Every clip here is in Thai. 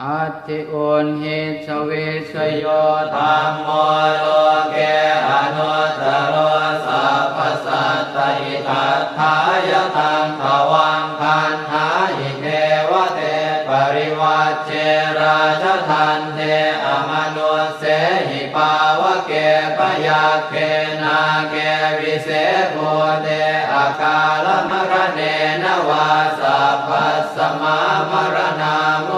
อัตติโอนหิสเวสโยธรรมโมโลเกอนุตตโรสัพพสัตติทัฏฐายตังขวังคันหาอิเทวเตปริวัจเจราชทันเทอมนุสเสหิปาวะเกปยาเคนาเกวิเศษโพเตอาคาลมรเนนวาสัพพสมามรณาม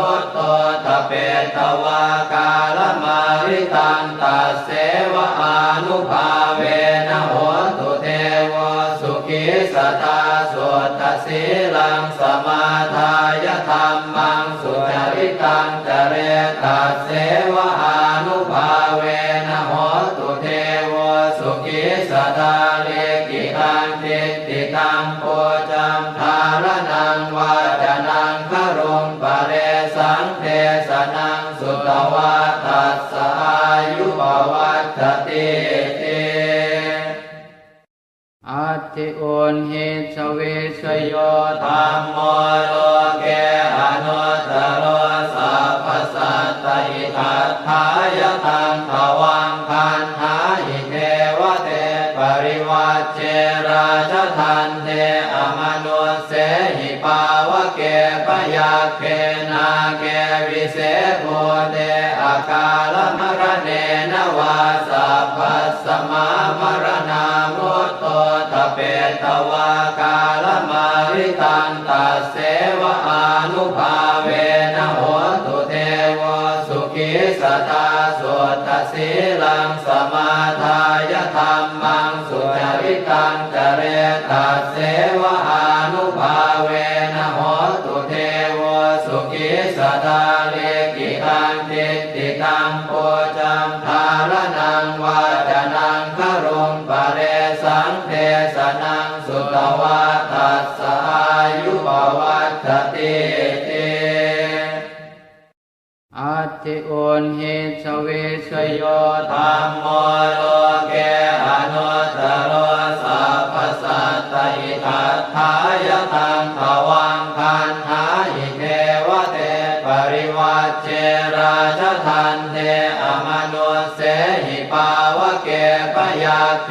เปตวากาลมาริตันตัสเสวะอานุภาเวนะโหตุเทวสุขิสตาสุตสีลังสมาทายธรรมังสุจริตังจเรตัสเสวะอานุภาเวนะโหตุเทวสุขิสตาเลกิตังทิฏฐิตังโพจัมทารนังวาจานัง อัตติโอนหิสเวสโยธรรมโมโลเกอนุตโรสัพพสัตตอิทัฏฐายตังขวังคันหาอิเทวเตปริวัจเจราชทันเทอมนุสเสหิปาวะเกปยาเคนาเกวิเศษโพเตอาคาลมรเนนวาสัพพสมามรณามุ ตวากาลมาริตันตัสเสวะอานุภาเวนะโหตุเทวสุขิสตาสุตสีลังสมาทายธรรมังสุจริตังจเรตัสเสว ตวัตัสสายุปวัตติติอัติโอนหิสเวสโยธรรมโมโลเกอนุตโรสัพพสัตติทัตถายตังทว ราชทันเทอมนุสเสหิปาวเกปยาเค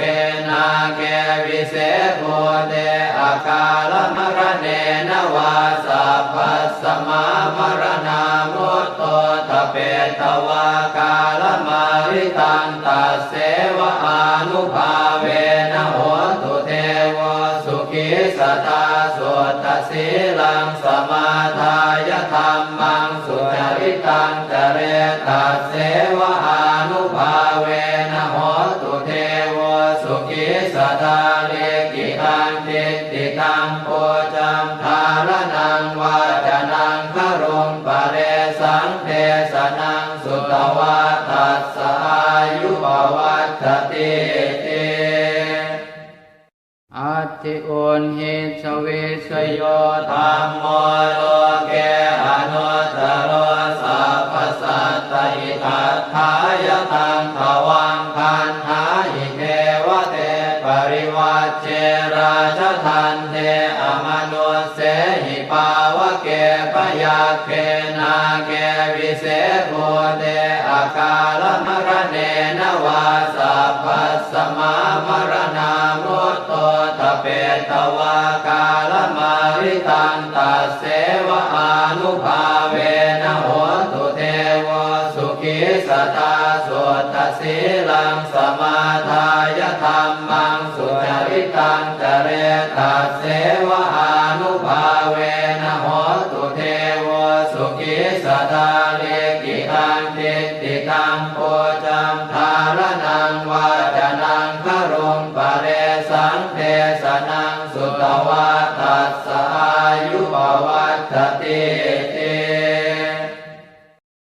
นาเกวิเศษโพเตอาคาลมรเนนวาสัพพสมามรณามุตโตตเปตวากาลมาริตันตเสวะอานุภาเว ตังจเรตัสเสวานุภาเวนะหตุเทวสุขิสตาเลกิตังติติตังโพจัมทารนังวาจนังครุงปะเรสังเทสนังสุตวา อัติโอนหิสเวสโยธรรมโมโลเกอนุตโรสัพพสัตตอิทัฏฐายตังขวังคันหาอิเทวเตปริวัจเจราชทันเทอมนุสเสหิปาวะเกปยาเคนาเกวิเศษโพเตอาคาลมร ตัสเสวมานุภาเวนะโหตุเทวสุขิสตาสวตสีลังสมาทายธรรมังสุจริตังจเรตัสเสวานุภาเวนะโหตุเทวสุขิสตาเลกิตังติติตังโพจังทารนังวาจนังคารุงปะเรสังเทสนังสุตวาตัสส